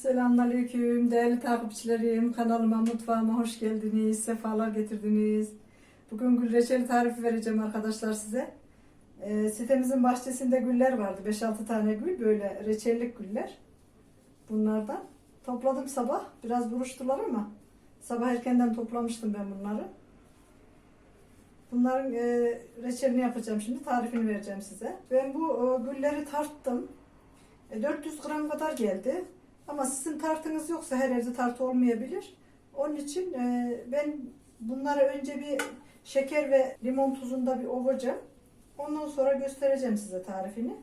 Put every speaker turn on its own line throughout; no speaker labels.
Selamünaleyküm değerli takipçilerim. Kanalıma, mutfağıma hoş geldiniz. Sefalar getirdiniz. Bugün gül reçeli tarifi vereceğim arkadaşlar size. Ee, sitemizin bahçesinde güller vardı. 5-6 tane gül. Böyle reçellik güller. Bunlardan. Topladım sabah. Biraz buruştular ama sabah erkenden toplamıştım ben bunları. Bunların e, reçelini yapacağım şimdi. Tarifini vereceğim size. Ben bu e, gülleri tarttım. E, 400 gram kadar geldi. Ama sizin tartınız yoksa her evde tartı olmayabilir. Onun için e, ben bunları önce bir şeker ve limon tuzunda bir ovacağım. Ondan sonra göstereceğim size tarifini.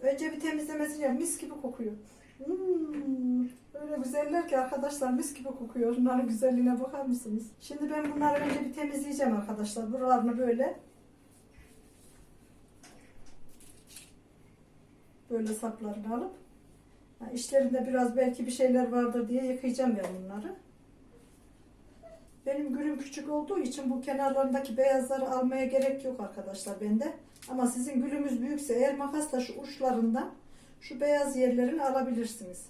Önce bir temizlemesini yap. Mis gibi kokuyor. Hmm, öyle güzeller ki arkadaşlar mis gibi kokuyor. Bunların güzelliğine bakar mısınız? Şimdi ben bunları önce bir temizleyeceğim arkadaşlar. Buralarını böyle böyle saplarını alıp Ha, İçlerinde biraz belki bir şeyler vardır diye yıkayacağım ben bunları. Benim gülüm küçük olduğu için bu kenarlarındaki beyazları almaya gerek yok arkadaşlar bende. Ama sizin gülümüz büyükse eğer makasla şu uçlarından şu beyaz yerlerini alabilirsiniz.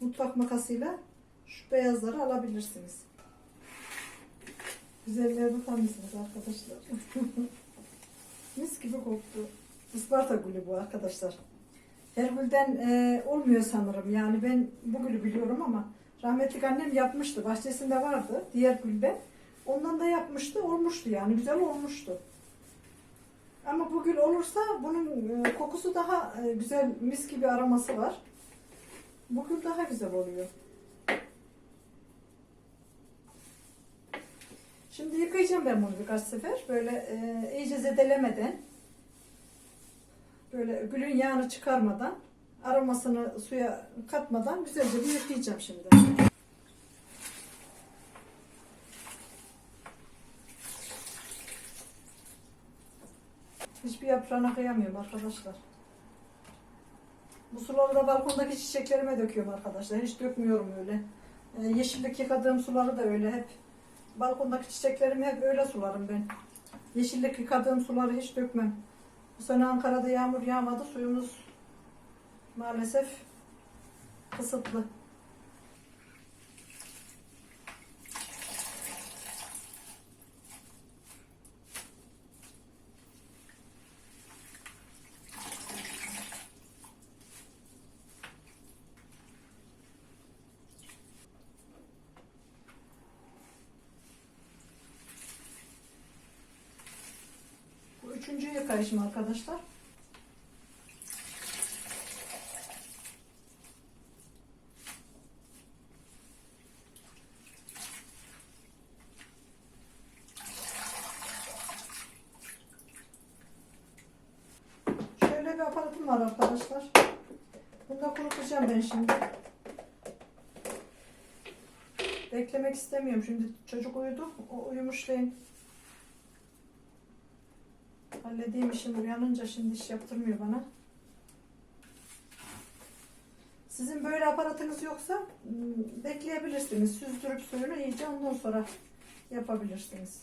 Mutfak makasıyla şu beyazları alabilirsiniz. Güzelliğe bakar mısınız arkadaşlar? Mis gibi koktu. Isparta gülü bu arkadaşlar. Her gülden e, olmuyor sanırım. Yani ben bu gülü biliyorum ama rahmetli annem yapmıştı. Bahçesinde vardı diğer gülde. Ondan da yapmıştı. Olmuştu yani. Güzel olmuştu. Ama bu gül olursa bunun e, kokusu daha e, güzel mis gibi aroması var. Bu gül daha güzel oluyor. Şimdi yıkayacağım ben bunu birkaç sefer. Böyle e, iyice zedelemeden böyle gülün yağını çıkarmadan aromasını suya katmadan güzelce bir yıkayacağım şimdi. Hiçbir yaprağına kıyamıyorum arkadaşlar. Bu suları da balkondaki çiçeklerime döküyorum arkadaşlar. Hiç dökmüyorum öyle. Ee, yeşillik yıkadığım suları da öyle hep. Balkondaki çiçeklerimi hep öyle sularım ben. Yeşillik yıkadığım suları hiç dökmem. Bu sene Ankara'da yağmur yağmadı. Suyumuz maalesef kısıtlı. Bu üçüncü yıkayışım arkadaşlar. Şöyle bir aparatım var arkadaşlar. Bunu da kurutacağım ben şimdi. Beklemek istemiyorum. Şimdi çocuk uyudu. O uyumuşlayın. Halledeyim işimi uyanınca şimdi iş yaptırmıyor bana. Sizin böyle aparatınız yoksa ım, bekleyebilirsiniz. Süzdürüp suyunu iyice ondan sonra yapabilirsiniz.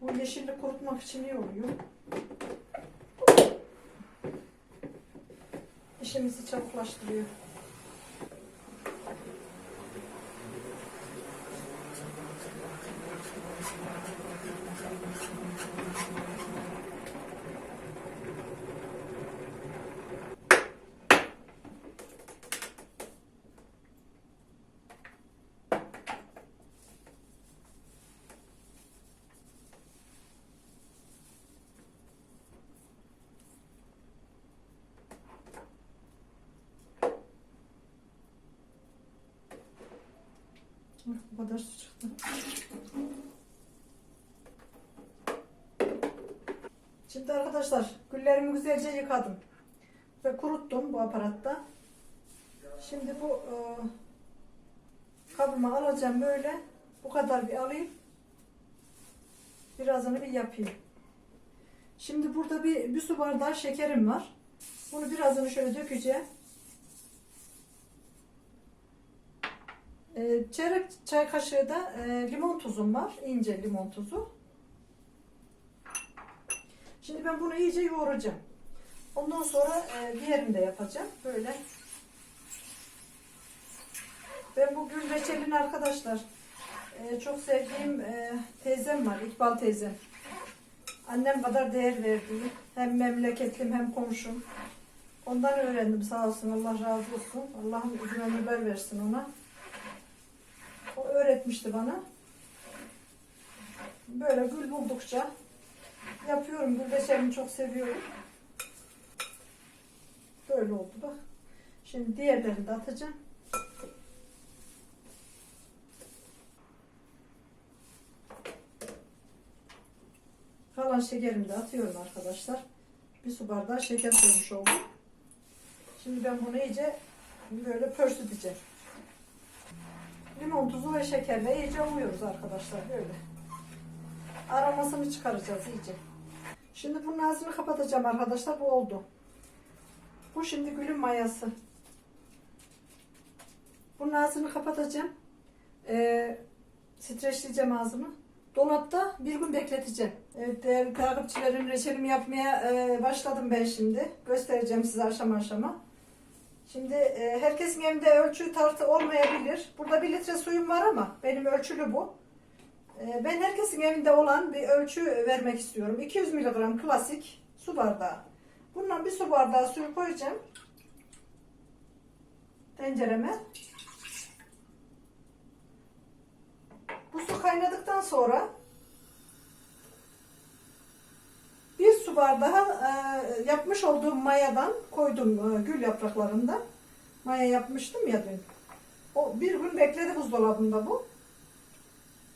Bu yeşillik kurutmak için iyi oluyor. İşimizi çabuklaştırıyor. Bu kadar su çıktı. Şimdi arkadaşlar güllerimi güzelce yıkadım. Ve kuruttum bu aparatta. Şimdi bu e, kabıma alacağım böyle. Bu kadar bir alayım. Birazını bir yapayım. Şimdi burada bir, bir su bardağı şekerim var. Bunu birazını şöyle dökeceğim. Ee, çeyrek çay kaşığı da e, limon tuzum var. ince limon tuzu. Şimdi ben bunu iyice yoğuracağım. Ondan sonra e, diğerini de yapacağım. Böyle. Ben bu gül reçelini arkadaşlar e, çok sevdiğim teyzem var. İkbal teyzem. Annem kadar değer verdiği hem memleketlim hem komşum. Ondan öğrendim sağ olsun. Allah razı olsun. Allah'ım uzun ömürler versin ona. O öğretmişti bana. Böyle gül buldukça yapıyorum. Gül reçelini çok seviyorum. Böyle oldu bak. Şimdi diğerlerini de atacağım. Kalan şekerimi de atıyorum arkadaşlar. Bir su bardağı şeker koymuş oldum. Şimdi ben bunu iyice böyle pörsüteceğim. Limon tuzu ve şekerle iyice ovuyoruz arkadaşlar böyle. Aromasını çıkaracağız iyice. Şimdi bunun ağzını kapatacağım arkadaşlar. Bu oldu. Bu şimdi gülün mayası. Bunun ağzını kapatacağım. Ee, streçleyeceğim ağzını. Dolapta bir gün bekleteceğim. Evet değerli takipçilerim reçelimi yapmaya e, başladım ben şimdi. Göstereceğim size aşama aşama. Şimdi e, herkesin evinde ölçü tartı olmayabilir. Burada bir litre suyum var ama benim ölçülü bu. E, ben herkesin evinde olan bir ölçü vermek istiyorum. 200 miligram klasik su bardağı. Bundan bir su bardağı suyu koyacağım. Tencereme. Bu su kaynadıktan sonra bir su bardağı e, yapmış olduğum mayadan koydum e, gül yapraklarından. Maya yapmıştım ya dün. O bir gün bekledi buzdolabında bu.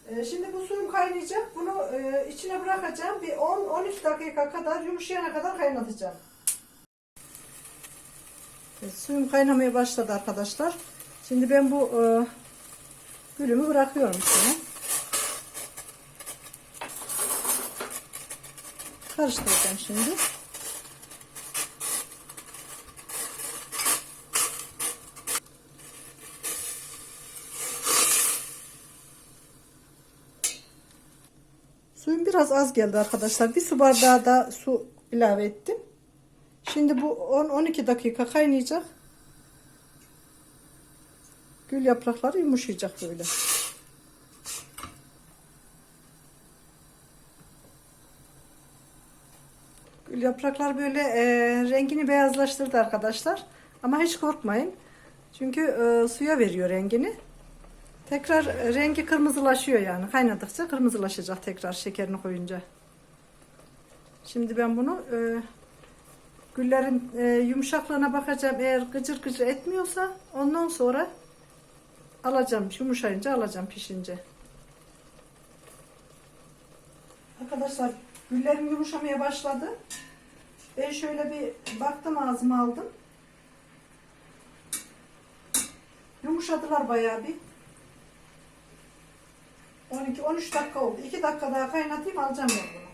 E, şimdi bu suyum kaynayacak. Bunu içine bırakacağım. Bir 10-12 dakika kadar yumuşayana kadar kaynatacağım. Suyum kaynamaya başladı arkadaşlar. Şimdi ben bu e, gülümü bırakıyorum içine. Karıştıracağım şimdi. Suyum biraz az geldi arkadaşlar. Bir su bardağı da su ilave ettim. Şimdi bu 10-12 dakika kaynayacak. Gül yaprakları yumuşayacak böyle. Yapraklar böyle e, rengini beyazlaştırdı arkadaşlar. Ama hiç korkmayın. Çünkü e, suya veriyor rengini. Tekrar rengi kırmızılaşıyor yani. Kaynadıkça kırmızılaşacak tekrar şekerini koyunca. Şimdi ben bunu e, güllerin e, yumuşaklığına bakacağım. Eğer gıcır gıcır etmiyorsa ondan sonra alacağım. Yumuşayınca alacağım pişince. Arkadaşlar güllerim yumuşamaya başladı. Ben şöyle bir baktım ağzıma aldım. Yumuşadılar bayağı bir. 12-13 dakika oldu. 2 dakika daha kaynatayım alacağım ben bunu.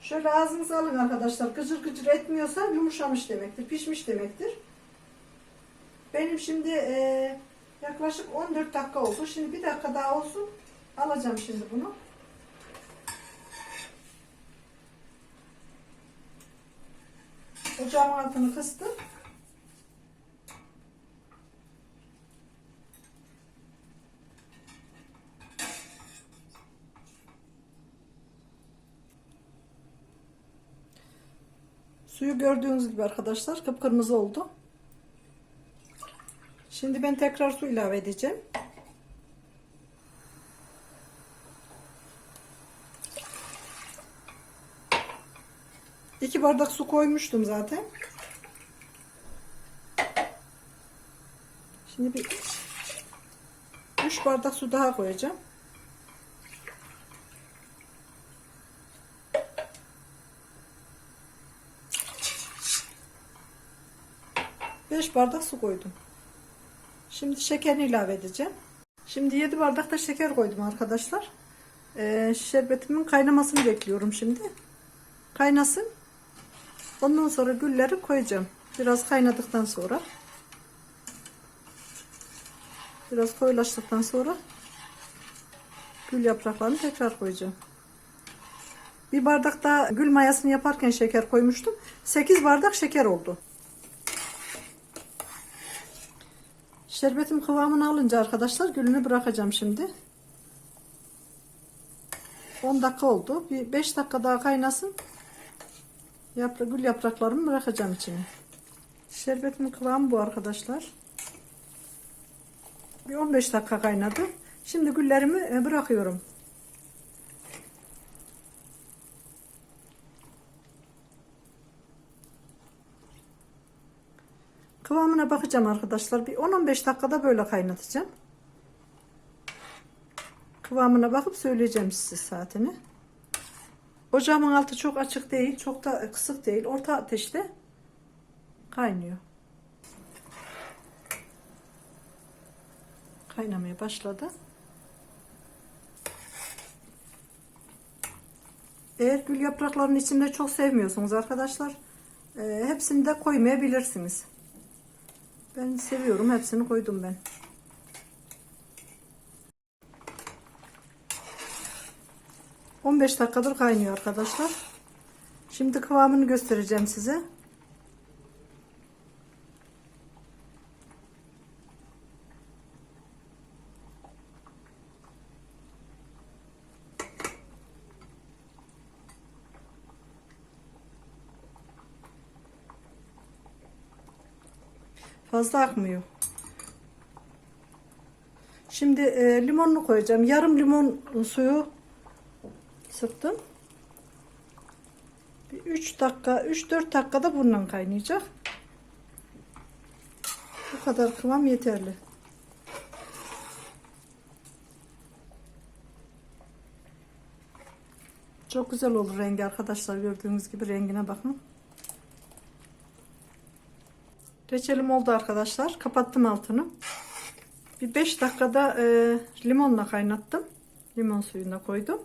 Şöyle ağzınıza alın arkadaşlar. Gıcır gıcır etmiyorsa yumuşamış demektir. Pişmiş demektir. Benim şimdi e, yaklaşık 14 dakika oldu. Şimdi bir dakika daha olsun. Alacağım şimdi bunu. Ocağın altını kıstım. Suyu gördüğünüz gibi arkadaşlar kıpkırmızı oldu. Şimdi ben tekrar su ilave edeceğim. İki bardak su koymuştum zaten. Şimdi bir üç bardak su daha koyacağım. Beş bardak su koydum. Şimdi şekerini ilave edeceğim. Şimdi 7 bardak da şeker koydum arkadaşlar. Ee, şerbetimin kaynamasını bekliyorum şimdi. Kaynasın. Ondan sonra gülleri koyacağım. Biraz kaynadıktan sonra. Biraz koyulaştıktan sonra gül yapraklarını tekrar koyacağım. Bir bardak da gül mayasını yaparken şeker koymuştum. 8 bardak şeker oldu. Şerbetim kıvamını alınca arkadaşlar gülünü bırakacağım şimdi. 10 dakika oldu. Bir 5 dakika daha kaynasın. Yapra, gül yapraklarımı bırakacağım içine. Şerbetimin kıvamı bu arkadaşlar. Bir 15 dakika kaynadı. Şimdi güllerimi e, bırakıyorum. Kıvamına bakacağım arkadaşlar. Bir 10-15 dakikada böyle kaynatacağım. Kıvamına bakıp söyleyeceğim size saatini. Ocağımın altı çok açık değil, çok da kısık değil. Orta ateşte kaynıyor. Kaynamaya başladı. Eğer gül yapraklarının içinde çok sevmiyorsunuz arkadaşlar, e, hepsini de koymayabilirsiniz. Ben seviyorum, hepsini koydum ben. ...15 dakikadır kaynıyor arkadaşlar. Şimdi kıvamını göstereceğim size. Fazla akmıyor. Şimdi e, limonunu koyacağım. Yarım limon suyu sıktım. 3 dakika, 3-4 dakikada bundan kaynayacak. Bu kadar kıvam yeterli. Çok güzel olur rengi arkadaşlar. Gördüğünüz gibi rengine bakın. Reçelim oldu arkadaşlar. Kapattım altını. Bir 5 dakikada e, limonla kaynattım. Limon suyuna koydum.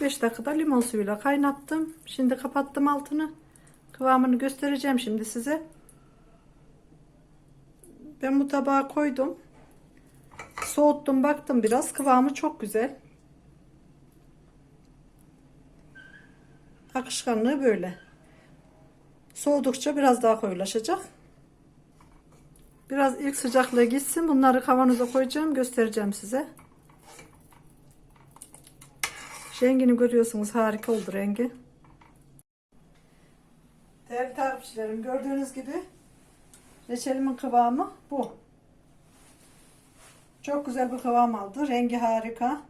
5 dakikada limon suyuyla kaynattım. Şimdi kapattım altını. Kıvamını göstereceğim şimdi size. Ben bu tabağa koydum. Soğuttum baktım biraz. Kıvamı çok güzel. Akışkanlığı böyle. Soğudukça biraz daha koyulaşacak. Biraz ilk sıcaklığı gitsin. Bunları kavanoza koyacağım. Göstereceğim size. Rengini görüyorsunuz. Harika oldu rengi. Değerli takipçilerim gördüğünüz gibi reçelimin kıvamı bu. Çok güzel bir kıvam aldı. Rengi harika.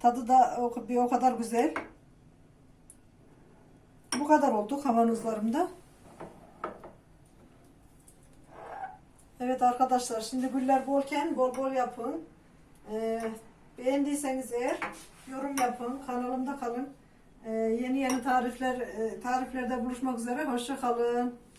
Tadı da bir o kadar güzel. Bu kadar oldu kavanozlarımda. Evet arkadaşlar şimdi güller bolken bol bol yapın. Ee, beğendiyseniz eğer yorum yapın. Kanalımda kalın. Ee, yeni yeni tarifler e, tariflerde buluşmak üzere. Hoşça kalın.